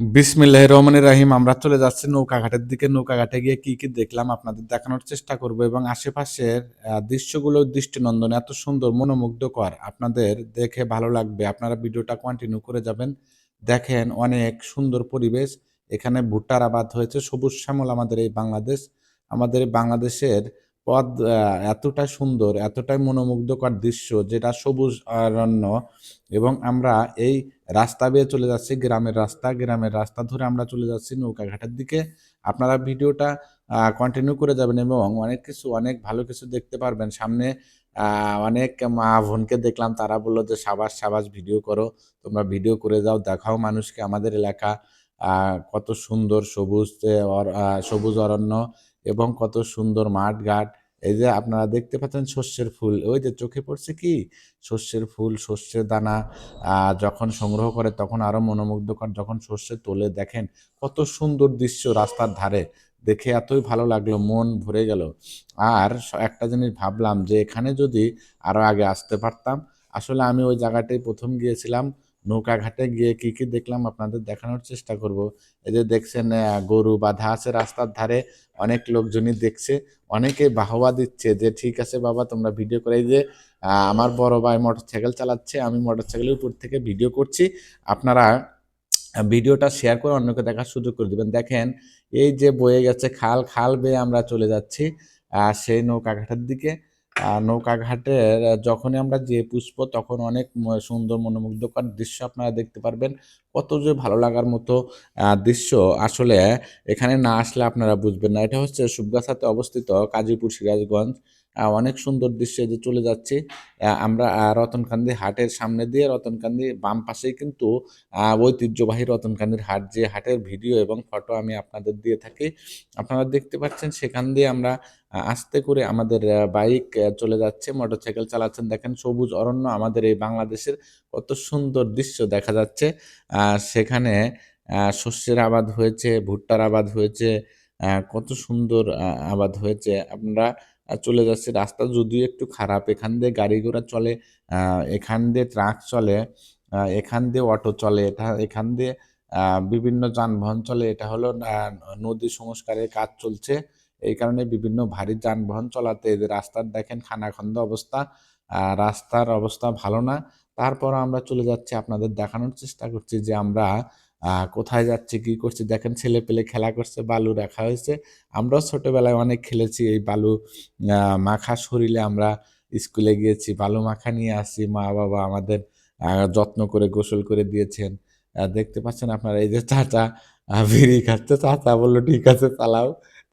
বিসমিল্লাহ রহমানের রাহিম, আমরা চলে যাচ্ছি নৌকাঘাটের দিকে। নৌকাঘাটে গিয়ে কি কি দেখলাম আপনাদের দেখানোর চেষ্টা করব এবং আশেপাশের দৃশ্যগুলো দৃষ্টিনন্দন এত সুন্দর, মনোমুগ্ধকর আপনাদের দেখে ভালো লাগবে। আপনারা ভিডিওটা কন্টিনিউ করে যাবেন। দেখেন অনেক সুন্দর পরিবেশ। এখানে ভুট্টার আবাদ হয়েছে। সবুজ শ্যামল আমাদের এই বাংলাদেশ। আমাদের বাংলাদেশের পথ আহ, এতটাই সুন্দর এতটাই মনোমুগ্ধকর দৃশ্য যেটা সবুজ অরণ্য এবং আমরা এই রাস্তা বেয়ে চলে যাচ্ছি গ্রামের রাস্তা গ্রামের রাস্তা ধরে আমরা চলে যাচ্ছি নৌকাঘাটের দিকে। আপনারা ভিডিওটা কন্টিনিউ করে যাবেন এবং অনেক কিছু অনেক ভালো কিছু দেখতে পারবেন। সামনে অনেক মা বোনকে দেখলাম তারা বলল যে সাবাস সাবাস ভিডিও করো তোমরা ভিডিও করে যাও দেখাও মানুষকে আমাদের এলাকা কত সুন্দর সবুজ সবুজ অরণ্য এবং কত সুন্দর মাঠ ঘাট এই যে আপনারা দেখতে পাচ্ছেন শস্যের ফুল, ওই যে চোখে পড়ছে কি? শস্যের ফুল শস্যের দানা যখন সংগ্রহ করে তখন আরও মনোমুগ্ধকর যখন সর্ষে তোলে দেখেন কত সুন্দর দৃশ্য রাস্তার ধারে। দেখে এতই ভালো লাগল, মন ভরে গেল। আর একটা জিনিস ভাবলাম যে এখানে যদি আরও আগে আসতে পারতাম, আসলে আমি ওই জায়গাটায় প্রথম গিয়েছিলাম। নৌকা ঘাটে গিয়ে কি কি দেখলাম আপনাদের দেখানোর চেষ্টা করব। এই যে দেখছেন গরু বাঁধা আছে রাস্তার ধারে অনেক লোকজনই দেখছে, অনেকে বাহবা দিচ্ছে যে, ঠিক আছে বাবা, তোমরা ভিডিও করে যে আমার বড় ভাই মোটরসাইকেল চালাচ্ছে, আমি মোটরসাইকেলের উপর থেকে ভিডিও করছি, আপনারা ভিডিওটা শেয়ার করে অন্যকে দেখার সুযোগ করে দিবেন। দেখেন, এই যে বয়ে গেছে, খাল খাল বেয়ে আমরা চলে যাচ্ছি সেই নৌকাঘাটের দিকে। নৌকাঘাটের যখনই আমরা যে পুষ্প, তখন অনেক সুন্দর মনোমুগ্ধকর দৃশ্য আপনারা দেখতে পারবেন। কত যে ভালো লাগার মতো দৃশ্য। আসলে এখানে না আসলে আপনারা বুঝবেন না। এটা হচ্ছে সুবগাছাতে অবস্থিত কাজীপুর সিরাজগঞ্জ। অনেক সুন্দর দৃশ্য যে চলে যাচ্ছে। আমরা রতনকান্দি হাটের সামনে দিয়ে রতনকান্দি বাম পাশেই কিন্তু ঐতিহ্যবাহী রতনকান্দির হাট যে হাটের ভিডিও এবং ফটো আমি আপনাদের দিয়ে থাকি। আপনারা দেখতে পাচ্ছেন সেখান দিয়ে আমরা আস্তে করে আমাদের বাইক চলে যাচ্ছে মোটরসাইকেল চালাচ্ছেন। দেখেন সবুজ অরণ্য আমাদের এই বাংলাদেশের কত সুন্দর দৃশ্য দেখা যাচ্ছে। সেখানে শস্যের আবাদ হয়েছে ভুট্টার আবাদ হয়েছে কত সুন্দর আবাদ হয়েছে। আহ, চলে যাচ্ছে। রাস্তা যদিও একটু খারাপ, এখান দিয়ে গাড়ি ঘোড়া চলে এখান দিয়ে ট্রাক চলে এখান দিয়ে অটো চলে, এটা এখান দিয়ে বিভিন্ন যানবাহন চলে, এটা হলো নদী সংস্কারের কাজ চলছে। এই কারণে বিভিন্ন ভারী যানবাহন চলাতে যে রাস্তার দেখেন খানাখন্দ অবস্থা রাস্তার অবস্থা ভালো না। তারপর আমরা চলে যাচ্ছি, আপনাদের দেখানোর চেষ্টা করছি যে আমরা কোথায় যাচ্ছে, কি করছে, দেখেন ছেলে পেলে খেলা করছে, বালু রাখা হয়েছে। আমরাও ছোটোবেলায় অনেক খেলেছি এই বালু মাখা শরীরে আমরা স্কুলে গিয়েছি, বালু মাখা নিয়ে আসি মা বাবা আমাদের যত্ন করে গোসল করে দিয়েছেন। দেখতে পাচ্ছেন আপনারা, এই যে চাচা বিড়ি খাচ্ছে, চাচা বলল, ঠিক আছে, চালাও।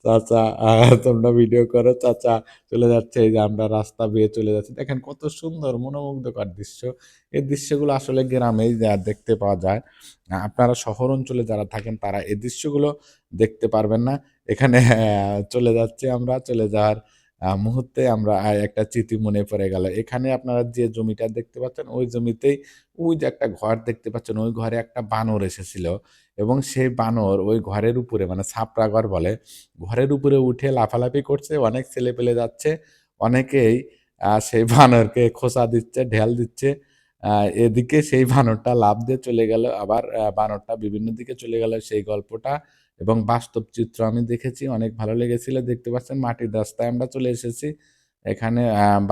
চাচা তোমরা ভিডিও করো। চাচা চলে যাচ্ছে, এই যে আমরা রাস্তা বেয়ে চলে যাচ্ছি। দেখেন কত সুন্দর, মনোমুগ্ধকর দৃশ্য। এই দৃশ্যগুলো আসলে গ্রামেই দেখতে পাওয়া যায়। আপনারা শহর অঞ্চলে যারা থাকেন, তারা এই দৃশ্যগুলো দেখতে পারবেন না। এখানে চলে যাচ্ছে আমরা। চলে যাওয়ার মুহূর্তে আমরা একটা চিঠি মনে পড়ে গেল। এখানে আপনারা যে জমিটা দেখতে পাচ্ছেন, ওই জমিতেই ওই যে একটা ঘর দেখতে পাচ্ছেন, ওই ঘরে একটা বানর এসেছিল এবং সেই বানর ওই ঘরের উপরে মানে ছাপড়া ঘর বলে, ঘরের উপরে উঠে লাফালাফি করছে, অনেক ছেলে পেলে যাচ্ছে, অনেকেই সেই বানরকে খোসা দিচ্ছে, ঢেল দিচ্ছে এদিকে সেই বানরটা লাভ দিয়ে চলে গেল, আবার বানরটা বিভিন্ন দিকে চলে গেল সেই গল্পটা এবং বাস্তব চিত্র আমি দেখেছি, অনেক ভালো লেগেছিল। দেখতে পাচ্ছেন মাটির রাস্তায় আমরা চলে এসেছি। এখানে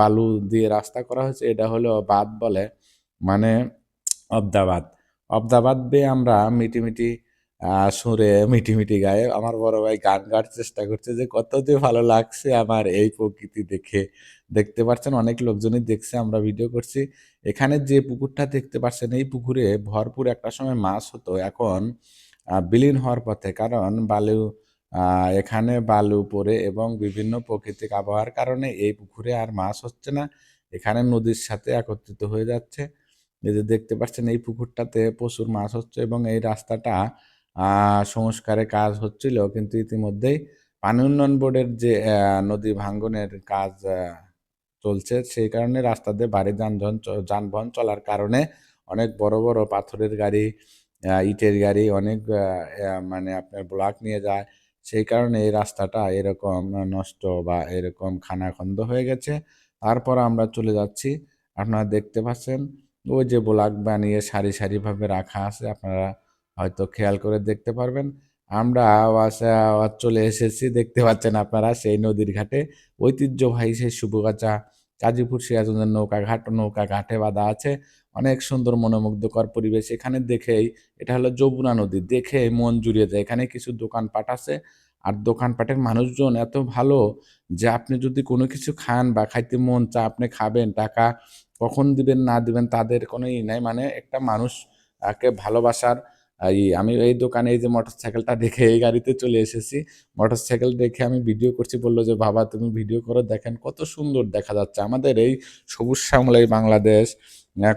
বালু দিয়ে রাস্তা করা হয়েছে, এটা হলো বাদ বলে মানে অবদাবাদ। অবদাবাদ বেয়ে আমরা মিটিমিটি আহ, মিটি মিটি গায়ে আমার বড় ভাই গান গাওয়ার চেষ্টা করছে যে কত যে ভালো লাগছে আমার এই প্রকৃতি দেখে। দেখতে পাচ্ছেন অনেক লোকজনই দেখছে আমরা ভিডিও করছি। এখানে যে পুকুরটা দেখতে পাচ্ছেন এই পুকুরে ভরপুর একটা সময় মাছ হতো। এখন বিলীন হওয়ার পথে কারণ বালু এখানে বালু পড়ে এবং বিভিন্ন প্রাকৃতিক আবহাওয়ার কারণে এই পুকুরে আর মাছ হচ্ছে না। এখানে নদীর সাথে একত্রিত হয়ে যাচ্ছে। এই যে দেখতে পাচ্ছেন এই পুকুরটাতে প্রচুর মাছ হচ্ছে এবং এই রাস্তাটা আহ, সংস্কারের কাজ হচ্ছিল কিন্তু ইতিমধ্যেই পানি উন্নয়ন বোর্ডের যে নদী ভাঙ্গনের কাজ চলছে সেই কারণে রাস্তা দিয়ে ভারী যানবাহন যানবাহন চলার কারণে অনেক বড় বড় পাথরের গাড়ি ইটের গাড়ি অনেক মানে আপনার ব্লক নিয়ে যায়। সেই কারণে এই রাস্তাটা এরকম নষ্ট বা এরকম খানাখন্দ হয়ে গেছে। তারপর আমরা চলে যাচ্ছি। আপনারা দেখতে পাচ্ছেন ওই যে ব্লক বানিয়ে সারি সারিভাবে রাখা আছে আপনারা হয়তো খেয়াল করে দেখতে পারবেন। আমরা আওয়াজ চলে এসেছি, দেখতে পাচ্ছেন আপনারা সেই নদীর ঘাটে। ঐতিহ্যবাহী সেই শুভগাছা কাজীপুর সিরাজগঞ্জের নৌকা ঘাট, নৌকা ঘাটে বাঁধা আছে। অনেক সুন্দর মনোমুগ্ধকর পরিবেশ এখানে দেখেই, এটা হলো যমুনা নদী দেখে মন জুড়িয়ে যায়। এখানে কিছু দোকানপাট আছে আর দোকানপাটের মানুষজন এত ভালো যে আপনি যদি কোনো কিছু খান বা খাইতে মন চা আপনি খাবেন, টাকা কখন দিবেন না দিবেন তাদের কোনো ই নাই। মানে একটা মানুষ কে ভালোবাসার এই আমি এই দোকানে এই যে মোটরসাইকেলটা দেখে এই গাড়িতে চলে এসেছি। মোটরসাইকেল দেখে আমি ভিডিও করছি, বলল যে, বাবা, তুমি ভিডিও করে, দেখেন কত সুন্দর দেখা যাচ্ছে। আমাদের এই সবুজ শ্যামল এই বাংলাদেশ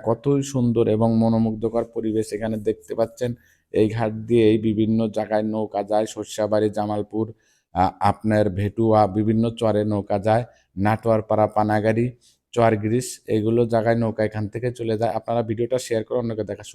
কতই সুন্দর এবং মনোমুগ্ধকর পরিবেশ এখানে দেখতে পাচ্ছেন। এই ঘাট দিয়েই বিভিন্ন জায়গায় নৌকা যায়, সর্ষাবাড়ি, জামালপুর আপনার ভেটুয়া, বিভিন্ন চরে নৌকা যায়, নাটোয়ারপাড়া, পানাগাড়ি চর গ্রিস এগুলো জায়গায় নৌকা এখান থেকে চলে যায়। আপনারা ভিডিওটা শেয়ার করে অন্যকে দেখা